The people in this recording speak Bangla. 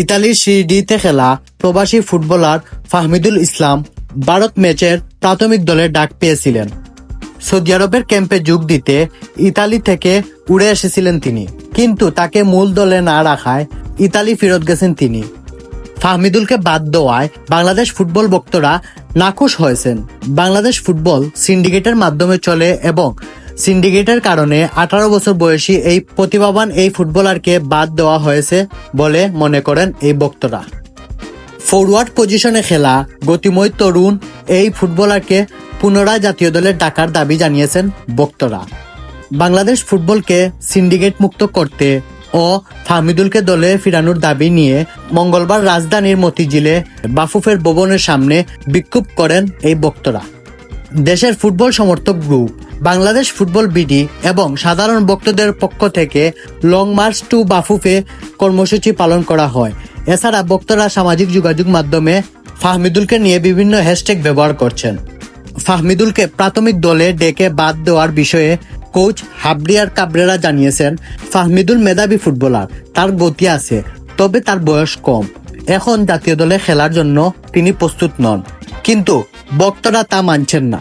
ইতালির সিডিতে খেলা প্রবাসী ফুটবলার ফাহমিদুল ইসলাম ভারত ম্যাচের প্রাথমিক দলে ডাক পেয়েছিলেন। সৌদি আরবের ক্যাম্পে যোগ দিতে ইতালি থেকে উড়ে এসেছিলেন তিনি, কিন্তু তাকে মূল দলে না রাখায় ইতালি ফেরত গেছেন তিনি। ফাহমিদুলকে বাদ দেওয়ায় বাংলাদেশ ফুটবল ভক্তরা নাখুশ হয়েছেন। বাংলাদেশ ফুটবল সিন্ডিকেটের মাধ্যমে চলে এবং সিন্ডিকেটের কারণে আঠারো বছর বয়সী এই প্রতিভাবান এই ফুটবলারকে বাদ দেওয়া হয়েছে বলে মনে করেন এই ভক্তরা ফরওয়ার্ড পজিশনে খেলা গতিময় তরুণ এই ফুটবলারকে পুনরায় জাতীয় দলে ডাকার দাবি জানিয়েছেন ভক্তরা বাংলাদেশ ফুটবলকে সিন্ডিকেট মুক্ত করতে ও ফাহমিদুলকে দলে ফিরানোর দাবি নিয়ে মঙ্গলবার রাজধানীর মতিঝিলে বাফুফের ভবনের সামনে বিক্ষোভ করেন এই বক্তরা। দেশের ফুটবল সমর্থক গ্রুপ বাংলাদেশ ফুটবল বিডি এবং সাধারণ ভক্তদের পক্ষ থেকে লং মার্চ টু বাফুফে কর্মসূচি পালন করা হয়। এছাড়া বক্তরা সামাজিক যোগাযোগ মাধ্যমে ফাহমিদুলকে নিয়ে বিভিন্ন হ্যাশট্যাগ ব্যবহার করছেন। ফাহমিদুলকে প্রাথমিক দলে ডেকে বাদ দেওয়ার বিষয়ে কোচ হাবরিয়ার কাবরেরা জানিয়েছেন, ফাহমিদুল মেধাবী ফুটবলার, তার গতি আছে, তবে তার বয়স কম। এখন জাতীয় দলে খেলার জন্য তিনি প্রস্তুত নন। কিন্তু বক্তরা তা মানছেন না।